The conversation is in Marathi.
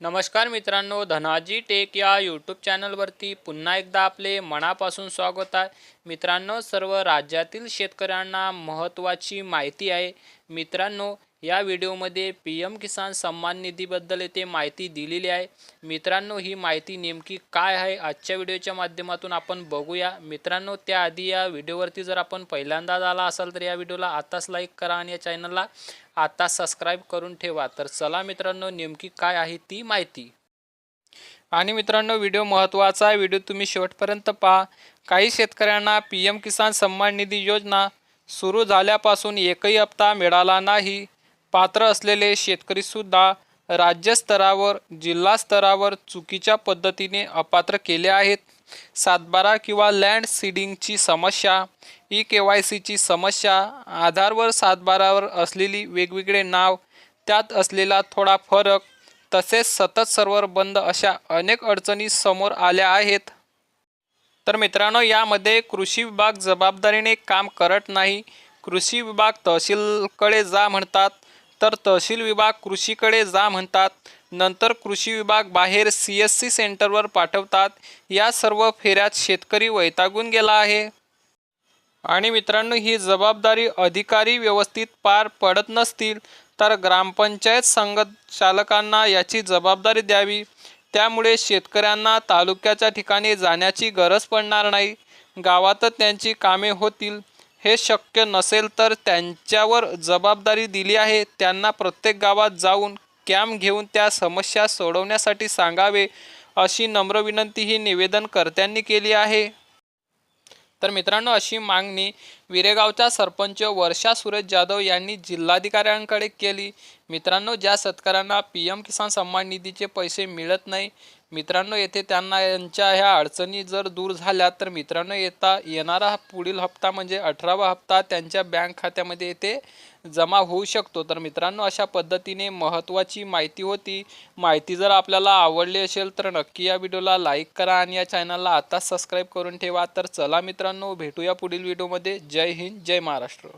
नमस्कार मित्रांनो धनाजी टेक या यूट्यूब चॅनलवरती पुन्हा एकदा आपले मनापासून स्वागत आहे. मित्रांनो सर्व राज्यातील शेतकऱ्यांना महत्त्वाची माहिती आहे. मित्रांनो या व्हिडिओमध्ये पी एम किसान सन्मान निधीबद्दल येथे माहिती दिलेली आहे. मित्रांनो ही माहिती नेमकी काय आहे? आजच्या व्हिडिओच्या माध्यमातून आपण बघूया. मित्रांनो त्याआधी या व्हिडिओवरती जर आपण पहिल्यांदाच आला असाल तर या व्हिडिओला आताच लाईक करा आणि या चॅनलला आता सबस्क्राईब करून ठेवा. तर चला मित्रांनो नेमकी काय आहे ती माहिती. आणि मित्रांनो व्हिडिओ महत्त्वाचा आहे. व्हिडिओ तुम्ही शेवटपर्यंत पहा. काही शेतकऱ्यांना पी एम किसान सन्मान निधी योजना सुरू झाल्यापासून एकही हप्ता मिळाला नाही. पात्र असलेले शेतकरीसुद्धा राज्यस्तरावर जिल्हा स्तरावर चुकीच्या पद्धतीने अपात्र केले आहेत. सातबारा किंवा लँड सीडिंगची समस्या ई के वाय सीची समस्या आधारवर सातबारावर असलेली वेगवेगळे नाव त्यात असलेला थोडा फरक तसेच सतत सर्व्हर बंद अशा अनेक अडचणी समोर आल्या आहेत. तर मित्रांनो यामध्ये कृषी विभाग जबाबदारीने काम करत नाही. कृषी विभाग तहसीलकडे जा म्हणतात. तर तहसील विभाग कृषीकडे जा म्हणतात. नंतर कृषी विभाग बाहेर सी एस सी सेंटरवर पाठवतात. या सर्व फेऱ्यात शेतकरी वैतागून गेला आहे. आणि मित्रांनो ही जबाबदारी अधिकारी व्यवस्थित पार पडत नसतील तर ग्रामपंचायत संघचालकांना याची जबाबदारी द्यावी. त्यामुळे शेतकऱ्यांना तालुक्याच्या ठिकाणी जाण्याची गरज पडणार नाही. गावातच त्यांची कामे होतील. हे शक्य नसेल तर त्यांच्यावर जबाबदारी दिली आहे. त्यांना प्रत्येक गावात जाऊन कॅम्प घेऊन त्या समस्या सोडवण्यासाठी सांगावे अशी नम्र विनंती ही निवेदनकर्त्यांनी केली आहे. तर मित्रांनो अशी मागणी विरेगावच्या सरपंच वर्षा सुरेश जाधव यांनी जिल्हाधिकाऱ्यांकडे केली. मित्रांनो ज्या शेतकऱ्यांना पी एम किसान सन्मान निधीचे पैसे मिळत नाही मित्रांनो येथे त्यांना यांच्या ह्या अडचणी जर दूर झाल्या तर मित्रांनो येता येणारा पुढील हप्ता म्हणजे अठरावा हप्ता त्यांच्या बँक खात्यामध्ये येथे जमा होऊ शकतो. तर मित्रांनो अशा पद्धतीने महत्त्वाची माहिती होती. माहिती जर आपल्याला आवडली असेल तर नक्की या व्हिडिओला लाईक करा आणि या चॅनलला आताच सबस्क्राईब करून ठेवा. तर चला मित्रांनो भेटूया पुढील व्हिडिओमध्ये. जय हिंद जय महाराष्ट्र.